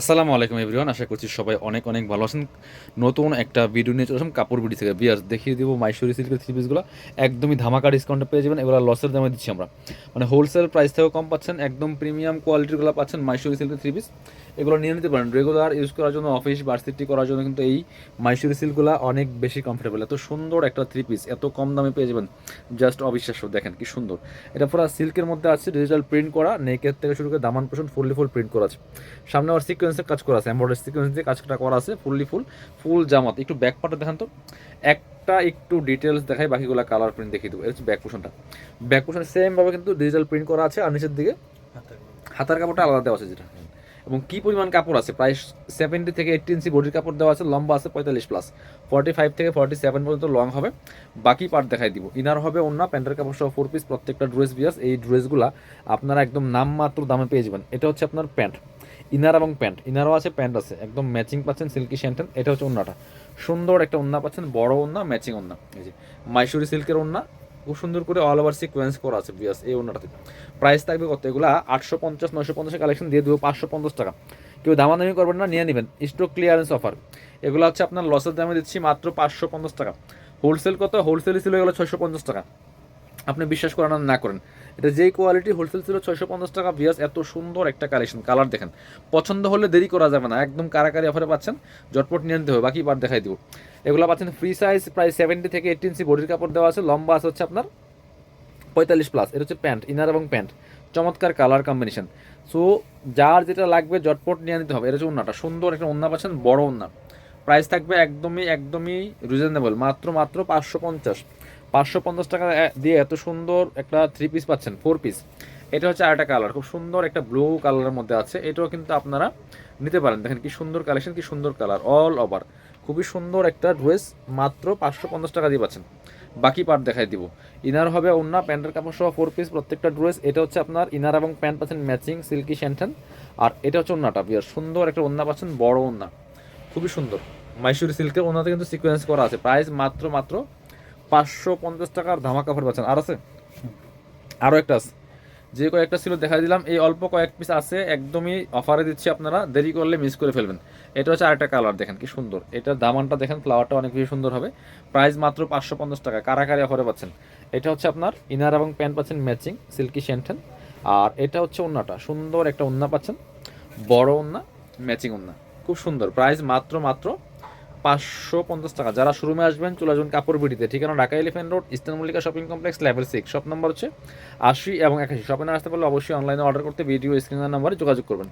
আসসালামু আলাইকুম এভরিওয়ান, আশা করছি সবাই অনেক অনেক ভালো আছেন। নতুন একটা ভিডিও নিয়ে চলে কাপড় বিডি থেকে। বিয়ার দেখিয়ে দিব মাইশুরি সিল্কের থ্রি পিসগুলো একদমই ধামাকা ডিসকাউন্টে পেয়ে যাবেন, এগুলো লসের দামে দিচ্ছি আমরা। মানে হোলসেল প্রাইস থেকেও কম পাচ্ছেন, একদম প্রিমিয়াম কোয়ালিটিগুলো পাচ্ছেন মাইশুরি সিল্কের থ্রি পিস এগুলো নিয়ে নিতে পারেন। রেগুলার ইউজ করার জন্য অফিস ভার্সিটি করার জন্য কিন্তু এই মাইসুরি সিল্কগুলো অনেক বেশি কমফোর্টেবল এত সুন্দর একটা থ্রি পিস এত কম দামে পেয়ে যাবেন। জাস্ট অবিশ্বাস্য দেখেন কি সুন্দর। এটা পুরো সিল্কের মধ্যে আছে ডিজিটাল প্রিন্ট করা নেকের থেকে শুরু করে দামান পোষণ ফুললি ফুল প্রিন্ট করা আছে। সামনে আবার সিকোয়েন্সের কাজ করা আছে এমব্রয়ডারি সিকোয়েন্স দিয়ে কাজটা করা আছে ফুললি ফুল ফুল জামাত। একটু ব্যাক পার্টটা দেখান তো। একটা একটু ডিটেলস দেখাই বাকিগুলো কালার প্রিন্ট দেখিয়ে দেবো। এটা হচ্ছে ব্যাক পোষণটা ব্যাক পোষণ সেমভাবে কিন্তু ডিজিটাল প্রিন্ট করা আছে আর নিচের দিকে হাতার কাপড়টা আলাদা দেওয়া আছে যেটা। এবং কি পরিমাণ কাপড় আছে? প্রায় সেভেন্টি থেকে এইটটি ইঞ্চি বডির কাপড় দেওয়া আছে, লম্বা আছে পঁয়তাল্লিশ প্লাস ফর্টি ফাইভ থেকে ফর্টি সেভেন পর্যন্ত লং হবে। বাকি পার্ট দেখাই দিব। ইনার হবে অন্য প্যান্টের কাপড় সহ ফোর পিস প্রত্যেকটা ড্রেস বিয়ার্স এই ড্রেসগুলা আপনারা একদম নামমাত্র দামে পেয়ে যাবেন। এটা হচ্ছে আপনার প্যান্ট। ইনার এবং প্যান্ট। ইনারও আছে, প্যান্ট আছে। একদম ম্যাচিং পাচ্ছেন সিল্কি শ্যান্টেন এটা হচ্ছে ওন্নাটা সুন্দর একটা ওন্না পাচ্ছেন, বড় ওন্না ম্যাচিং ওন্না এই যে মাইসুরি সিল্কের ওন্না খুব সুন্দর করে অল ওভার সিকোয়েন্স করা আছে বিয়াস এই ওন্নাটাতে প্রাইস থাকবে কত? এগুলো আটশো পঞ্চাশ, নয়শো পঞ্চাশের কালেকশন দিয়ে দেবো পাঁচশো পঞ্চাশ টাকা। কেউ দামাদামি করবেন না, নিয়ে নেবেন। স্টক ক্লিয়ারেন্স অফার এগুলো হচ্ছে আপনার লসের দামে দিচ্ছি মাত্র পাঁচশো পঞ্চাশ টাকা। হোলসেল কত? হোলসেলই ছিল এগুলো ছয়শো পঞ্চাশ টাকা। আপনি বিশ্বাস করেন না করেন। এটা যেই কোয়ালিটি হোলসেল ছিল ছয়শো পঞ্চাশ টাকা বিয়াস এত সুন্দর একটা কালেকশন কালার দেখেন। পছন্দ হলে দেরি করা যাবে না, একদম কারাকারি অফারে পাচ্ছেন জটপট নিয়ে নিতে হবে, বাকি বার দেখাই দিব। এগুলো পাচ্ছেন ফ্রি সাইজ প্রায় সেভেন্টি থেকে এইট ইঞ্চি বডির কাপড় দেওয়া আছে, লম্বা আছে হচ্ছে আপনার পঁয়তাল্লিশ প্লাস এটা হচ্ছে প্যান্ট ইনার এবং প্যান্ট চমৎকার কালার কম্বিনেশন সো যার যেটা লাগবে জটপট নিয়ে নিতে হবে, এটা হচ্ছে ওন্নাটা, সুন্দর একটা ওন্না পাচ্ছেন, বড় ওন্না। প্রাইস থাকবে একদমই একদমই রিজনেবল মাত্র মাত্র পাঁচশো পঞ্চাশ। পাঁচশো পঞ্চাশ টাকা দিয়ে এত সুন্দর একটা থ্রি পিস পাচ্ছেন ফোর পিস এটা হচ্ছে আরেকটা কালার খুব সুন্দর একটা ব্লু কালারের মধ্যে আছে। এটাও কিন্তু আপনারা নিতে পারেন। দেখেন কি সুন্দর কালেকশন কি সুন্দর কালার অল ওভার খুবই সুন্দর একটা ড্রেস মাত্র পাঁচশো পঞ্চাশ টাকা দিয়ে পাচ্ছেন। বাকি পার্ট দেখাই দিব। ইনার হবে অন্য প্যান্টের কাপড় সহ ফোর পিস প্রত্যেকটা ড্রেস এটা হচ্ছে আপনার ইনার এবং প্যান্ট পাচ্ছেন ম্যাচিং সিল্কি শ্যান্টেন আর এটা হচ্ছে ওন্নাটা বিয়ার, সুন্দর একটা ওন্না পাচ্ছেন, বড় ওন্না খুবই সুন্দর। মাইসুরি সিল্কের ওনাতে কিন্তু সিকোয়েন্স করা আছে। প্রাইস মাত্র মাত্র পাঁচশো পঞ্চাশ টাকার ধামাকা অফার পাচ্ছেন। আর আছে? আরও একটা আছে। যে কয়েকটা ছিল দেখা দিলাম। এই অল্প কয়েক পিস আছে, একদমই অফারে দিচ্ছি আপনারা। দেরি করলে মিস করে ফেলবেন। এটা হচ্ছে আরেকটা কালার দেখেন কি সুন্দর। এটার দামানটা দেখেন ফ্লাওয়ারটা অনেক বেশি সুন্দর হবে। প্রাইস মাত্র পাঁচশো পঞ্চাশ টাকা। কারাকারি অফারে পাচ্ছেন? এটা হচ্ছে আপনার ইনার এবং প্যান্ট পাচ্ছেন ম্যাচিং সিল্কি শ্যান্টেন আর এটা হচ্ছে ওন্নাটা। সুন্দর একটা ওন্না পাচ্ছেন। বড় ওন্না ম্যাচিং ওন্না। খুব সুন্দর। প্রাইস মাত্র মাত্র পাঁচশো পঞ্চাশ টাকা। যারা শোরুমে আসবেন, চলে আসবেন কাপড় বিডিতে। ঠিকানা Dhaka elephant road eastern Mallika shopping complex, level six shop number হচ্ছে আশি এবং একাশি। শপে আসতে পারলে অবশ্যই অনলাইনে অর্ডার করতে ভিডিও স্ক্রিনার নাম্বারে যোগাযোগ করবেন।